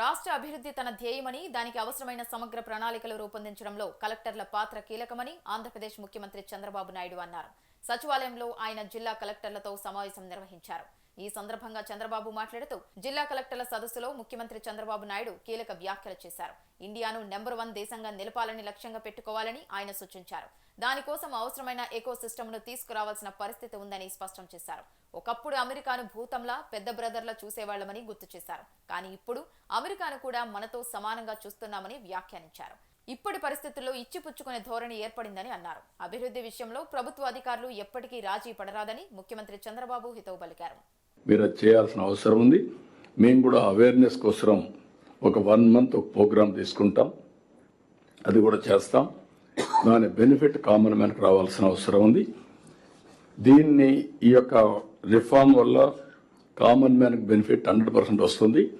రాష్ట్ర అభివృద్ధి తన ధ్యేయమని దానికి అవసరమైన సమగ్ర ప్రణాళికలు రూపొందించడంలో కలెక్టర్ల పాత్ర కీలకమని ఆంధ్రప్రదేశ్ ముఖ్యమంత్రి చంద్రబాబు నాయుడు అన్నారు. సచివాలయంలో ఆయన జిల్లా కలెక్టర్లతో సమావేశం నిర్వహించారు. ఈ సందర్భంగా చంద్రబాబు మాట్లాడుతూ జిల్లా కలెక్టర్ల సదస్సులో ముఖ్యమంత్రి చంద్రబాబు నాయుడు కీలక వ్యాఖ్యలు చేశారు. ఇండియాను నెంబర్ వన్ దేశంగా నిలపాలని లక్ష్యంగా పెట్టుకోవాలని ఆయన సూచించారు. దానికోసం అవసరమైన ఎకో సిస్టమ్ను తీసుకురావాల్సిన పరిస్థితి ఉందని స్పష్టం చేశారు. ఒకప్పుడు అమెరికాను భూతంలా పెద్ద బ్రదర్లా చూసేవాళ్ళమని గుర్తు చేశారు. కానీ ఇప్పుడు అమెరికాను కూడా మనతో సమానంగా చూస్తున్నామని వ్యాఖ్యానించారు. ఇప్పటి పరిస్థితుల్లో ఇచ్చిపుచ్చుకునే ధోరణి ఏర్పడిందని అన్నారు. అభివృద్ధి విషయంలో ప్రభుత్వ అధికారులు ఎప్పటికీ రాజీ పడరాదని ముఖ్యమంత్రి చంద్రబాబు హితవు పలికారు. మీరు అది చేయాల్సిన అవసరం ఉంది. మేము కూడా అవేర్నెస్ కోసం ఒక వన్ మంత్ ఒక ప్రోగ్రామ్ తీసుకుంటాం. అది కూడా చేస్తాం. దాని బెనిఫిట్ కామన్ మ్యాన్కి రావాల్సిన అవసరం ఉంది. దీన్ని ఈ యొక్క రిఫార్మ్ వల్ల కామన్ మ్యాన్కి బెనిఫిట్ హండ్రెడ్ పర్సెంట్ వస్తుంది.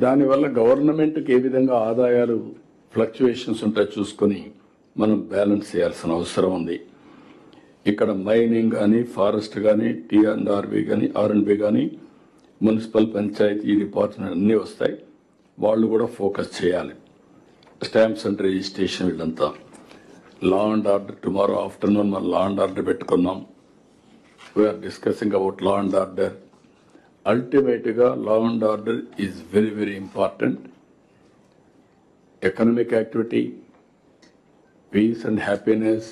దానివల్ల గవర్నమెంట్కి ఏ విధంగా ఆదాయాలు ఫ్లక్చువేషన్స్ ఉంటాయి చూసుకొని మనం బ్యాలెన్స్ చేయాల్సిన అవసరం ఉంది. ఇక్కడ మైనింగ్ కానీ ఫారెస్ట్ కానీ టీ కానీ ఆర్ కానీ మున్సిపల్ పంచాయతీ డిపార్ట్మెంట్ అన్నీ వస్తాయి. వాళ్ళు కూడా ఫోకస్ చేయాలి. స్టాంప్స్ అండ్ రిజిస్ట్రేషన్ వీళ్ళంతా. Law and order tomorrow afternoon మనం లా అండ్ ఆర్డర్ పెట్టుకున్నాం. We are discussing about law and order. అల్టిమేట్గా law and order is very very important economic activity peace and happiness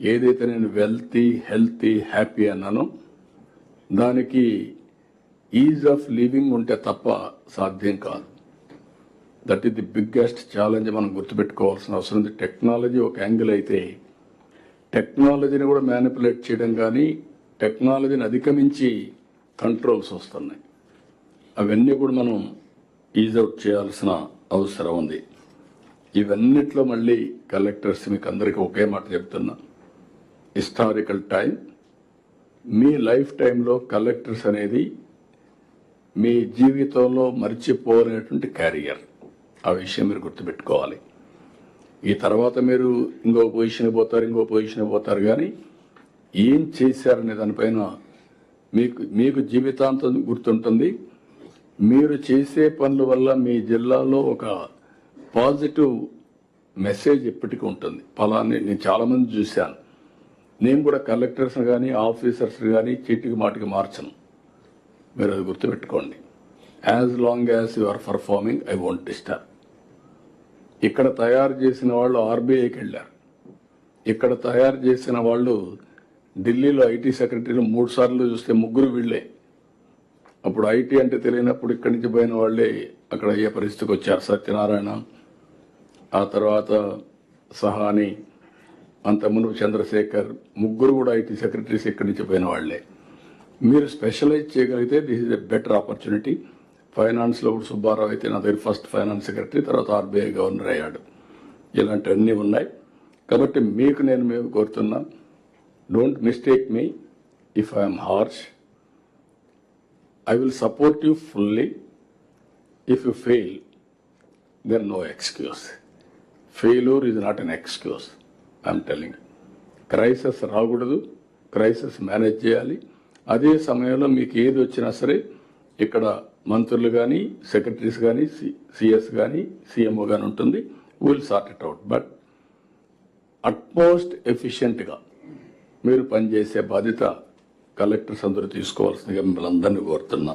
ఏదైతే నేను wealthy healthy happy అన్నానో దానికి is of living ఉంటే తప్ప సాధ్యం కాదు. That is the biggest challenge మనం గుర్తుపెట్టుకోవాల్సిన అవసరం. ఉంది టెక్నాలజీ ఒక యాంగిల్ అయితే టెక్నాలజీని కూడా మ్యానిపులేట్ చేయడం కానీ టెక్నాలజీని అధిగమించి కంట్రోల్స్ వస్తున్నాయి. అవన్నీ కూడా మనం ఈజ్ అవుట్ చేయాల్సిన అవసరం ఉంది ఇవన్నిట్లో మళ్ళీ కలెక్టర్స్ మీకు అందరికీ ఒకే మాట చెప్తున్నా. Historical time. మీ లైఫ్ టైంలో కలెక్టర్స్ అనేది మీ జీవితంలో మర్చిపోలేనటువంటి క్యారియర్. ఆ విషయం మీరు గుర్తుపెట్టుకోవాలి. ఈ తర్వాత మీరు ఇంకో పొజిషన్ పోతారు ఇంకో పొజిషన్ పోతారు కానీ ఏం చేశారనే దానిపైన మీకు మీకు జీవితాంతం గుర్తుంటుంది. మీరు చేసే పనుల వల్ల మీ జిల్లాలో ఒక పాజిటివ్ మెసేజ్ ఎప్పటికీ ఉంటుంది. ఫలాన్ని నేను చాలామంది చూశాను. నేను కూడా కలెక్టర్స్ కానీ ఆఫీసర్స్ కానీ చీటికి మాటికి మార్చను. మీరు అది గుర్తుపెట్టుకోండి. As long as you are performing I won't disturb ఇక్కడ తయారు చేసిన వాళ్ళు ఆర్బీఐకి వెళ్ళారు. ఇక్కడ తయారు చేసిన వాళ్ళు ఢిల్లీలో ఐటీ సెక్రటరీలు మూడు సార్లు చూస్తే ముగ్గురు వీళ్ళే. అప్పుడు ఐటీ అంటే తెలియనప్పుడు ఇక్కడి నుంచి పోయిన వాళ్ళే అక్కడ అయ్యే పరిస్థితికి వచ్చారు. సత్యనారాయణ ఆ తర్వాత సహాని అంతకుముందు చంద్రశేఖర్ ముగ్గురు కూడా ఐటీ సెక్రటరీస్ ఇక్కడి నుంచి పోయిన వాళ్ళే మీరు స్పెషలైజ్ చేయగలిగితే this is a better opportunity. ఫైనాన్స్లో కూడా సుబ్బారావు అయితే నా దగ్గర ఫస్ట్ ఫైనాన్స్ సెక్రటరీ తర్వాత ఆర్బీఐ గవర్నర్ అయ్యాడు. ఇలాంటివన్నీ ఉన్నాయి. కాబట్టి మీకు నేను మేము కోరుతున్నా don't mistake me. If I'm harsh I will support you fully if you fail there no excuse failure is not an excuse I'm telling crisis రాకూడదు క్రైసిస్ మేనేజ్ చేయాలి. అదే సమయంలో మీకు ఏది వచ్చినా సరే ఇక్కడ మంత్రులు కానీ సెక్రటరీస్ కానీ సిఎస్ కానీ సీఎంఓ కానీ ఉంటుంది will sort it out but utmost ఎఫిషియెంట్గా మీరు పనిచేసే బాధ్యత కలెక్టర్స్ అందరూ తీసుకోవాల్సిందిగా మిమ్మల్ని అందరినీ కోరుతున్నా.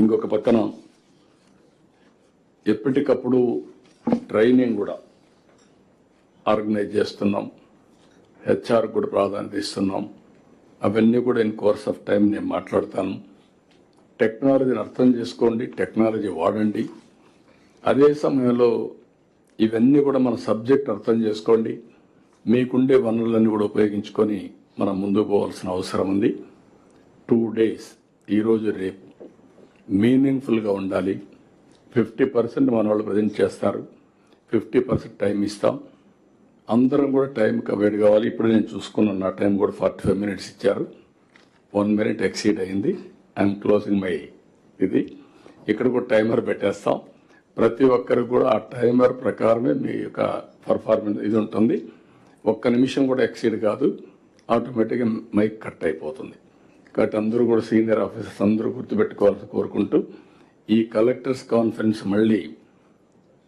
ఇంకొక పక్కన ఎప్పటికప్పుడు ట్రైనింగ్ కూడా ఆర్గనైజ్ చేస్తున్నాం. హెచ్ఆర్ కూడా ప్రాధాన్యత ఇస్తున్నాం. అవన్నీ కూడా ఇన్ కోర్స్ ఆఫ్ టైం నేను మాట్లాడతాను. టెక్నాలజీని అర్థం చేసుకోండి టెక్నాలజీ వాడండి. అదే సమయంలో ఇవన్నీ కూడా మన సబ్జెక్ట్ అర్థం చేసుకోండి. మీకుండే వనరులన్నీ కూడా ఉపయోగించుకొని మనం ముందుకు పోవాల్సిన అవసరం ఉంది. టూ డేస్ ఈరోజు రేపు. మీనింగ్ఫుల్గా ఉండాలి. ఫిఫ్టీ పర్సెంట్ మన వాళ్ళు ప్రజెంట్ చేస్తారు. ఫిఫ్టీ పర్సెంట్ టైం ఇస్తాం. అందరం కూడా టైం కవేడ్ కావాలి. ఇప్పుడు నేను చూసుకున్నాను నా టైం కూడా ఫార్టీ ఫైవ్ మినిట్స్ ఇచ్చారు. వన్ మినిట్ ఎక్సీడ్ అయింది. ఐఎమ్ క్లోజింగ్ మై ఇది. ఇక్కడ కూడా టైమర్ పెట్టేస్తాం. ప్రతి ఒక్కరికి కూడా ఆ టైమర్ ప్రకారమే మీ యొక్క పర్ఫార్మెన్స్ ఇది ఉంటుంది. ఒక్క నిమిషం కూడా ఎక్సీడ్ కాదు. ఆటోమేటిక్గా మైక్ కట్ అయిపోతుంది. కాబట్టి అందరూ కూడా సీనియర్ ఆఫీసర్స్ అందరూ గుర్తుపెట్టుకోవాల్సి కోరుకుంటూ ఈ కలెక్టర్స్ కాన్ఫరెన్స్ మళ్ళీ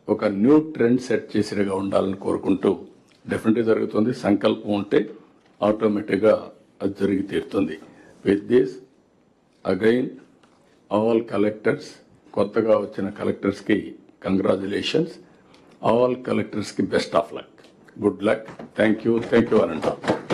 ఒక న్యూ ట్రెండ్ సెట్ చేసినగా ఉండాలని కోరుకుంటూ డెఫినెట్గా జరుగుతుంది. సంకల్పం ఉంటే ఆటోమేటిక్గా అది జరిగి తీరుతుంది. With this again all collectors కొత్తగా వచ్చిన కలెక్టర్స్కి congratulations all కలెక్టర్స్కి best of luck good luck thank you thank you అనంటాం